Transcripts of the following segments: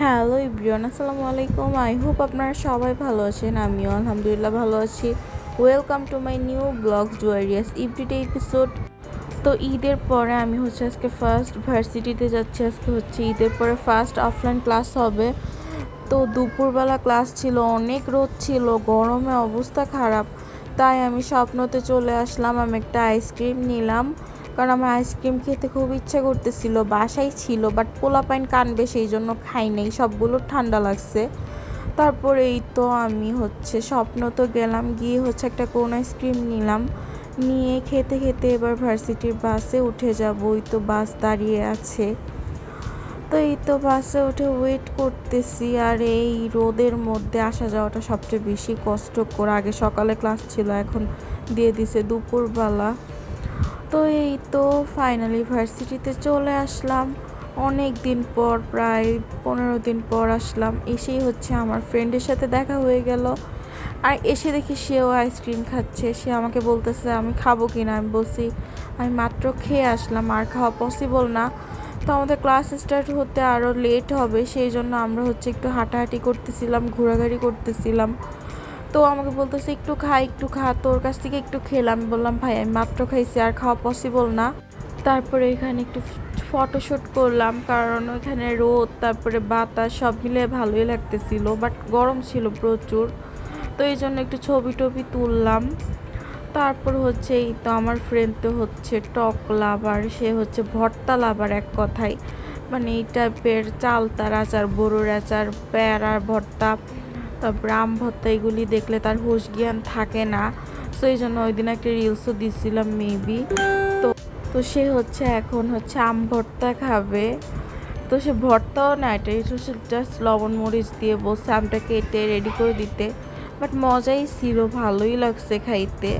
Hello ইব্রিয়ান আসসালামু আলাইকুম। I hope আপনারা সবাই ভালো আছেন, আমিও আলহামদুলিল্লাহ ভালো আছি। Welcome to my new blog জুয়ারিয়াস everyday episode তো ঈদের পরে আমি হচ্ছে আজকে ফার্স্ট ভার্সিটিতে যাচ্ছি, আজকে হচ্ছে ঈদের পরে ফার্স্ট অফলাইন ক্লাস হবে। তো দুপুরবেলা ক্লাস ছিল, অনেক রোদ ছিল, গরমে অবস্থা খারাপ। তাই আমি স্বপ্নতে চলে আসলাম, আমি একটা আইসক্রিম নিলাম। কারণ আমার আইসক্রিম খেতে খুব ইচ্ছা করতেছিল, বাসায় ছিল বাট পোলা পাইন কানবে সেই জন্য খাই নাই, সবগুলো ঠান্ডা লাগছে। তারপরে এই তো আমি হচ্ছে স্বপ্ন তো গেলাম, গিয়ে হচ্ছে একটা কোন আইসক্রিম নিলাম, নিয়ে খেতে খেতে এবার ভার্সিটির বাসে উঠে যাব, ওই তো বাস দাঁড়িয়ে আছে। তো এই তো বাসে উঠে ওয়েট করতেছি, আর এই রোদের মধ্যে আসা যাওয়াটা সবচেয়ে বেশি কষ্টকর। আগে সকালে ক্লাস ছিল, এখন দিয়ে দিছে দুপুরবেলা। তো এই তো ফাইনালি ভার্সিটিতে চলে আসলাম। অনেক দিন পর, প্রায় পনেরো দিন পর আসলাম। এসেই হচ্ছে আমার ফ্রেন্ডের সাথে দেখা হয়ে গেল। আর এসে দেখি সেও আইসক্রিম খাচ্ছে। সে আমাকে বলতেছে, আমি খাব কি না? আমি বলছি, আমি মাত্র খেয়ে আসলাম, আর খাওয়া পসিবল না। তো আমাদের ক্লাস স্টার্ট হতে আরও লেট হবে, সেই জন্য আমরা হচ্ছে একটু হাঁটাহাঁটি করতেছিলাম, ঘোরাঘুরি করতেছিলাম। তো আমাকে বলতেছে, একটু খা একটু খা, তোর কাছ থেকে একটু খেলাম। বললাম, ভাই, আমি মাত্র খাইছি, আর খাওয়া পসিবল না। তারপরে এখানে একটু ফটোশ্যুট করলাম, কারণ ওইখানে রোদ, তারপরে বাতাস, সব মিলে ভালোই লাগতেছিল বাট গরম ছিল প্রচুর। তো এই জন্য একটু ছবি টবি তুললাম। তারপর হচ্ছে, এই তো আমার ফ্রেন্ড তো হচ্ছে টক লাভার সে হচ্ছে ভর্তা লাভার এক কথায়। মানে এই টাইপের চালতার আচার, বড়োর আচার, প্যারার ভর্তা। আম ভর্তা এগুলি দেখলে তার হুশ জ্ঞান থাকে না। সো এই জন্য ওই দিন একটা রিলসও দিচ্ছিলাম মেবি তো তো সে হচ্ছে এখন হচ্ছে আম ভর্তা খাবে। তো সে ভর্তাও না, এটা হচ্ছে জাস্ট লবণ মরিচ দিয়ে বসে আমটা কেটে রেডি করে দিতে। বাট মজাই ছিল, ভালোই লাগছে খাইতে।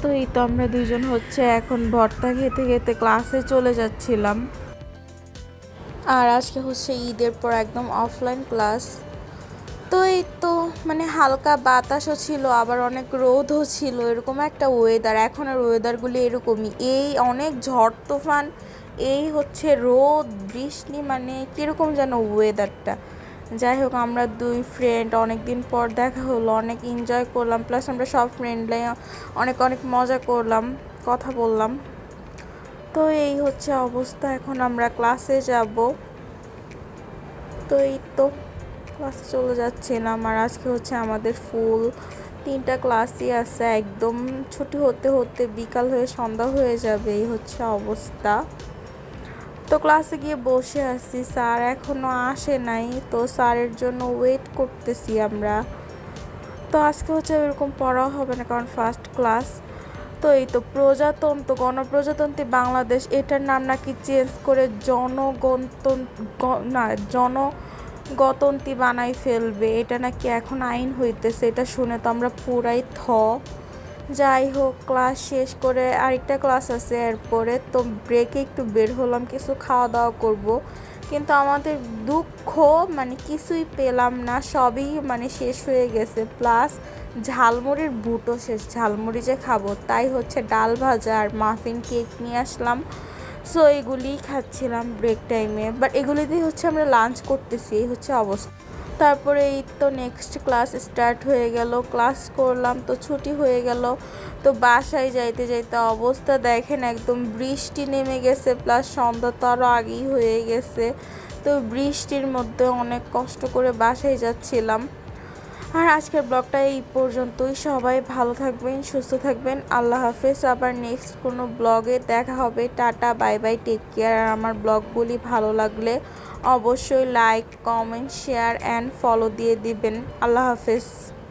তো এই তো আমরা দুজন হচ্ছে এখন ভর্তা খেতে খেতে ক্লাসে চলে যাচ্ছিলাম। আর আজকে হচ্ছে ঈদের পর একদম অফলাইন ক্লাস তো এই তো মানে হালকা বাতাসও ছিল, আবার অনেক রোদও ছিল, এরকম একটা ওয়েদার এখন আর ওয়েদারগুলি এরকমই। এই অনেক ঝড় তুফান, এই হচ্ছে রোদ, বৃষ্টি মানে কীরকম যেন ওয়েদারটা যাই হোক, আমরা দুই ফ্রেন্ড অনেক দিন পর দেখা হলো, অনেক এনজয় করলাম প্লাস আমরা সব ফ্রেন্ডলে অনেক অনেক মজা করলাম, কথা বললাম। তো এই হচ্ছে অবস্থা, এখন আমরা ক্লাসে যাব। তো এই তো। ক্লাসে চলে যাচ্ছিলাম আর আজকে হচ্ছে আমাদের ফুল তিনটা ক্লাসই আছে। একদম ছুটি হতে হতে বিকাল হয়ে সন্ধ্যা হয়ে যাবে, এই হচ্ছে অবস্থা। তো ক্লাসে গিয়ে বসে আছি। স্যার এখনও আসে নাই, তো স্যারের জন্য ওয়েট করতেছি আমরা। তো আজকে হচ্ছে এরকম পড়াও হবে না, কারণ ফার্স্ট ক্লাস তো এই তো প্রজাতন্ত্র, গণপ্রজাতন্ত্রী বাংলাদেশ, এটার নাম নাকি চেঞ্জ করে জনগণতন না, জন গতন্তি বানাই ফেলবে, এটা নাকি এখন আইন হইতেছে, এটা শুনে তো আমরা পুরাই থ। যাই হোক, ক্লাস শেষ করে আরেকটা ক্লাস আছে এরপরে, তো ব্রেকে একটু বের হলাম, কিছু খাওয়া দাওয়া করব। কিন্তু আমাদের দুঃখ মানে কিছুই পেলাম না, সবই মানে শেষ হয়ে গেছে। প্লাস ঝালমুড়ির বুটো শেষ, ঝালমুড়ি যে খাব, তাই হচ্ছে ডাল ভাজা আর মাফিন কেক নিয়ে আসলাম। সো এগুলিই খাচ্ছিলাম ব্রেক টাইমে বাট এগুলি দিয়ে হচ্ছে আমরা লাঞ্চ করতেছি, এই হচ্ছে অবস্থা। তারপরে এই তো নেক্সট ক্লাস স্টার্ট হয়ে গেল ক্লাস করলাম, তো ছুটি হয়ে গেল। তো বাসায় যাইতে যাইতে অবস্থা দেখেন, একদম বৃষ্টি নেমে গেছে প্লাস সন্ধ্যা তো আরও আগেই হয়ে গেছে। তো বৃষ্টির মধ্যে অনেক কষ্ট করে বাসায় যাচ্ছিলাম। আর আজকের ব্লগটা এই পর্যন্তই। সবাই ভালো থাকবেন, সুস্থ থাকবেন। আল্লাহ হাফেজ। আবার নেক্সট কোনো ব্লগে দেখা হবে। Tata, bye bye. Take care আর আমার ব্লগগুলি ভালো লাগলে অবশ্যই like comment share and follow দিয়ে দিবেন। আল্লাহ হাফেজ।